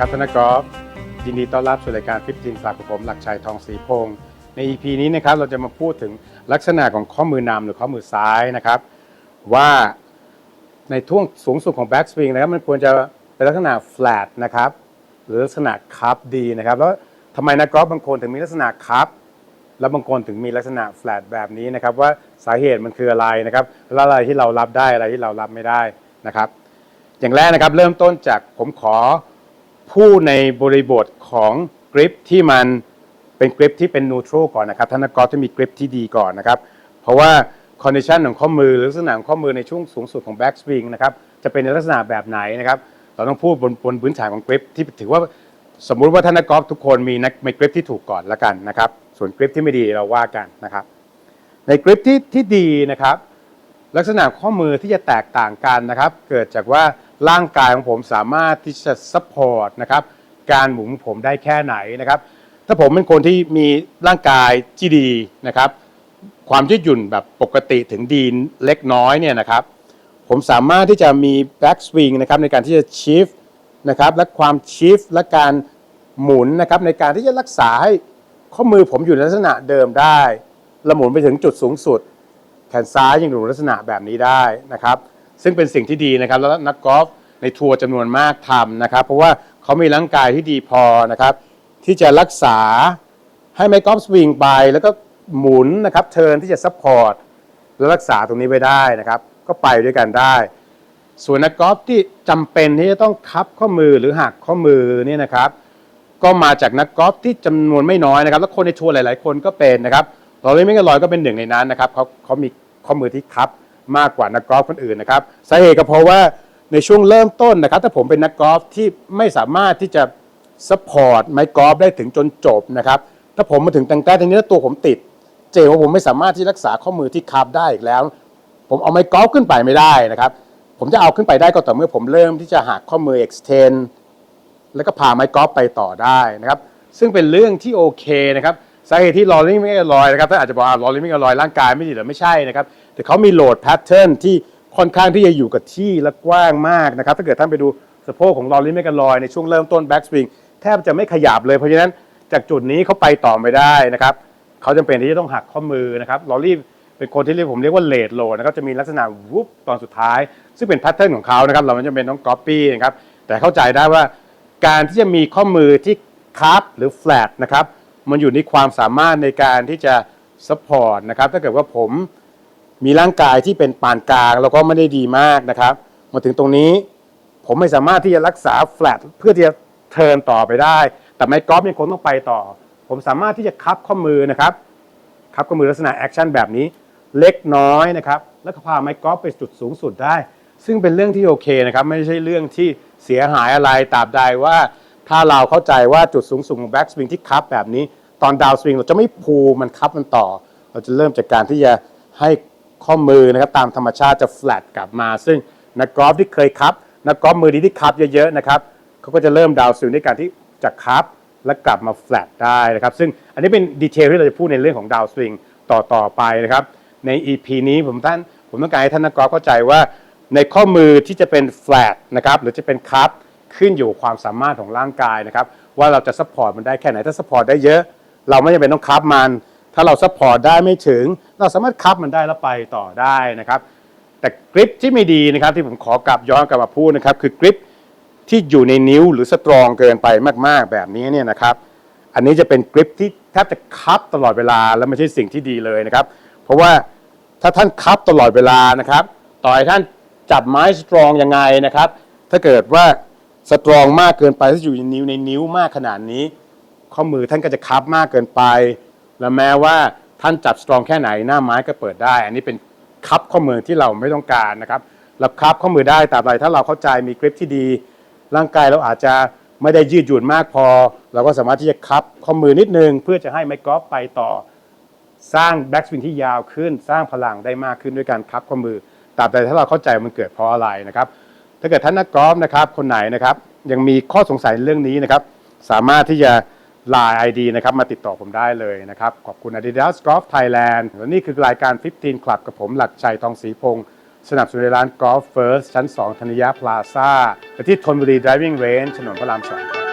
ครับท่านนักกอล์ฟยินดีต้อนรับสู่รายการฟิฟทีนฝากกับผมหลักชัยทองศรีพงศ์ใน EP นี้นะครับเราจะมาพูดถึงลักษณะของข้อมือนำหรือข้อมือซ้ายนะครับ ว่าในท่วงสูงสุดของแบ็กสวิงนะครับมันควรจะเป็นลักษณะ flat นะครับหรือลักษณะคัพดีนะครับแล้วทำไมนักกอล์ฟบางคนถึงมีลักษณะคัพแล้วบางคนถึงมีลักษณะ flat แบบนี้นะครับว่าสาเหตุมันคืออะไรนะครับแล้วอะไรที่เรารับได้อะไรที่เรารับไม่ได้นะครับ อย่างแรกนะครับเริ่มต้นจากผมขอ พูดในบริบทของกริปที่มันเป็นกริปที่เป็นนูทรัลก่อนนะครับท่านนักกอล์ฟจะมีกริปที่ดีก่อนนะครับเพราะว่าคอนดิชันของข้อมือหรือลักษณะของข้อมือในช่วงสูงสุดของแบ็กสวิงนะครับจะเป็นในลักษณะแบบไหนนะครับเราต้องพูดบนบนพื้นฐานของกริปที่ถือว่าสมมุติว่าท่านนักกอล์ฟทุกคนมีนักมีกริปที่ถูกก่อนละกันนะครับส่วนกริปที่ไม่ดีเราว่ากันนะครับในกริปที่ที่ดีนะครับลักษณะข้อมือที่จะแตกต่างกันนะครับเกิดจากว่า ร่างกายของผมสามารถที่จะซัพพอร์ตนะครับการหมุนผมได้แค่ไหนนะครับ ถ้าผมเป็นคนที่มีร่างกายที่ดีนะครับ ความยืดหยุ่นแบบปกติถึงดีเล็กน้อยเนี่ยนะครับ ผมสามารถที่จะมีแบ็กสวิงนะครับในการที่จะชิฟนะครับและความชิฟและการหมุนนะครับในการที่จะรักษาให้ข้อมือผมอยู่ในลักษณะเดิมได้และหมุนไปถึงจุดสูงสุด แขนซ้ายยังอยู่ในลักษณะแบบนี้ได้นะครับ ซึ่งเป็นสิ่งที่ดีนะครับแล้วนักกอล์ฟในทัวร์จำนวนมากทำนะครับ เพราะว่าเขามีร่างกายที่ดีพอนะครับ ที่จะรักษาให้ไม้กอล์ฟสวิงไป แล้วก็หมุนนะครับเทิร์นที่จะซัพพอร์ตและรักษาตรงนี้ไว้ได้นะครับ ก็ไปด้วยกันได้ ส่วนนักกอล์ฟที่จำเป็นที่จะต้องคับข้อมือหรือหักข้อมือเนี่ยนะครับ ก็มาจากนักกอล์ฟที่จำนวนไม่น้อยนะครับ แล้วคนในทัวร์หลาย ๆ คนก็เป็นนะครับลอรี่ไม่กันลอยก็เป็นหนึ่งในนั้นนะครับเขาเขามีข้อมือที่คับ มากกว่านักกอล์ฟคนอื่นนะครับสาเหตุก็เพราะว่าในช่วงเริ่มต้นนะครับ ถ้าผมเป็นนักกอล์ฟที่ไม่สามารถที่จะซัพพอร์ตไม้กอล์ฟได้ถึงจนจบนะครับถ้าผมมาถึงตังแต่ตรงนี้แล้วตัวผมติด เจว่าผมไม่สามารถที่รักษาข้อมือที่คับได้อีกแล้ว ผมเอาไม้กอล์ฟขึ้นไปไม่ได้นะครับ ผมจะเอาขึ้นไปได้ก็ต่อเมื่อผมเริ่มที่จะหักข้อมือ extend แล้วก็พาไม้กอล์ฟไปต่อได้นะครับซึ่งเป็นเรื่องที่โอเคนะครับสาเหตุที่ลอริ่งไม่ลอยนะครับถ้าอาจจะบอกว่าลอริ่งไม่ลอยร่างกายไม่ดีหรือไม่ใช่นะครับ แต่เขามีโหลดแพทเทิร์นที่ค่อนข้างที่จะอยู่กับที่และกว้างมากนะครับ ถ้าเกิดท่านไปดูสะโพกของลอริ่งไม่กันลอยในช่วงเริ่มต้นแบ็กสวิงแทบจะไม่ขยับเลยเพราะฉะนั้นจากจุดนี้เขาไปต่อไม่ได้นะครับเขาจำเป็นที่จะต้องหักข้อมือนะครับลอรี่เป็นคนที่เรียกผมเรียกว่าเลดโหลดนะครับจะมีลักษณะวุบตอนสุดท้าย ซึ่งเป็นแพทเทิร์นของเขานะครับเราไม่จำเป็นต้องก๊อปปี้นะครับแต่เข้าใจได้ว่าการที่จะมีข้อมือที่คับหรือแฟลตนะครับมันอยู่ในความสามารถในการที่จะซัพพอร์ตนะครับถ้าเกิดว่าผม มีร่างกายที่เป็นปานกลางแล้วก็ไม่ได้ดีมากนะครับ มาถึงตรงนี้ผมไม่สามารถที่จะรักษาแฟลตเพื่อที่จะเทิร์นต่อไปได้ แต่ไม้กอล์ฟยังคงต้องไปต่อ ผมสามารถที่จะคับข้อมือนะครับคับข้อมือลักษณะแอคชั่นแบบนี้เล็กน้อยนะครับ แล้วก็พาไม้กอล์ฟไปจุดสูงสุดได้ ซึ่งเป็นเรื่องที่โอเคนะครับ ไม่ใช่เรื่องที่เสียหายอะไรตราบใดว่า ถ้าเราเข้าใจว่าจุดสูงสุดของแบ็กสวิงที่คับแบบนี้ ตอนดาวสวิงเราจะไม่พูมันคับมันต่อ เราจะเริ่มจากการที่จะให้ ข้อมือนะครับตามธรรมชาติจะแฟลตกลับมา ซึ่งนักกอล์ฟที่เคยคับนักกอล์ฟมือดีที่คับเยอะๆนะครับเขาก็จะเริ่มดาวสวิงด้วยการที่จะคับและกลับมาแฟลตได้นะครับ ซึ่งอันนี้เป็นดีเทลที่เราจะพูดในเรื่องของดาวสวิงต่อต่อไปนะครับ ใน EP นี้ผมท่านผมต้องการให้ท่านนักกอล์ฟเข้าใจว่าในข้อมือที่จะเป็นแฟลตนะครับหรือจะเป็นคัพขึ้นอยู่ความสามารถของร่างกายนะครับว่าเราจะซัพพอร์ตมันได้แค่ไหนถ้าซัพพอร์ตได้เยอะ เราไม่จำเป็นต้องคัพมัน ถ้าเราซัพพอร์ตได้ไม่ถึง เราสามารถคัพมันได้แล้วไปต่อได้นะครับ แต่กริปที่ไม่ดีนะครับที่ผมขอกลับย้อนกลับมาพูดนะครับ คือกริปที่อยู่ในนิ้วหรือสตรองเกินไปมากๆแบบนี้เนี่ยนะครับ อันนี้จะเป็นกริปที่แทบจะคับตลอดเวลาและไม่ใช่สิ่งที่ดีเลยนะครับ เพราะว่าถ้าท่านคับตลอดเวลานะครับ ต่อให้ท่านจับไม้สตรองยังไงนะครับ ถ้าเกิดว่าสตรองมากเกินไปถ้าอยู่ในนิ้วในนิ้วมากขนาดนี้ ข้อมือท่านก็จะคับมากเกินไป และแม้ว่า ท่านจับสตรองแค่ไหนหน้าไม้ก็เปิดได้ อันนี้เป็นคับข้อมือที่เราไม่ต้องการนะครับเราคับข้อมือได้ตราบใดถ้าเราเข้าใจมีกริปที่ดี ร่างกายเราอาจจะไม่ได้ยืดหยุ่นมากพอ เราก็สามารถที่จะคับข้อมือนิดนึง เพื่อจะให้ไม้กอล์ฟไปต่อ สร้างแบ็กสวิงที่ยาวขึ้น สร้างพลังได้มากขึ้นด้วยการคับข้อมือตราบใดถ้าเราเข้าใจมันเกิดเพราะอะไรนะครับ ถ้าเกิดท่านนักกอล์ฟนะครับคนไหนนะครับยังมีข้อสงสัยเรื่องนี้นะครับ สามารถที่จะ l ล n e ID นะครับมาติดต่อผมได้เลยนะครับ ขอบคุณ Adidas Golf Thailand และนี่คือรายการ 15 Club กับผมหลักชัยทองศรีพงศ์สนับสนุนโดยร้าน Golf First ชั้น 2 ธนิยาพลาซ่าและที่ธนบุรี Driving Range ถนนพระรามสองครับ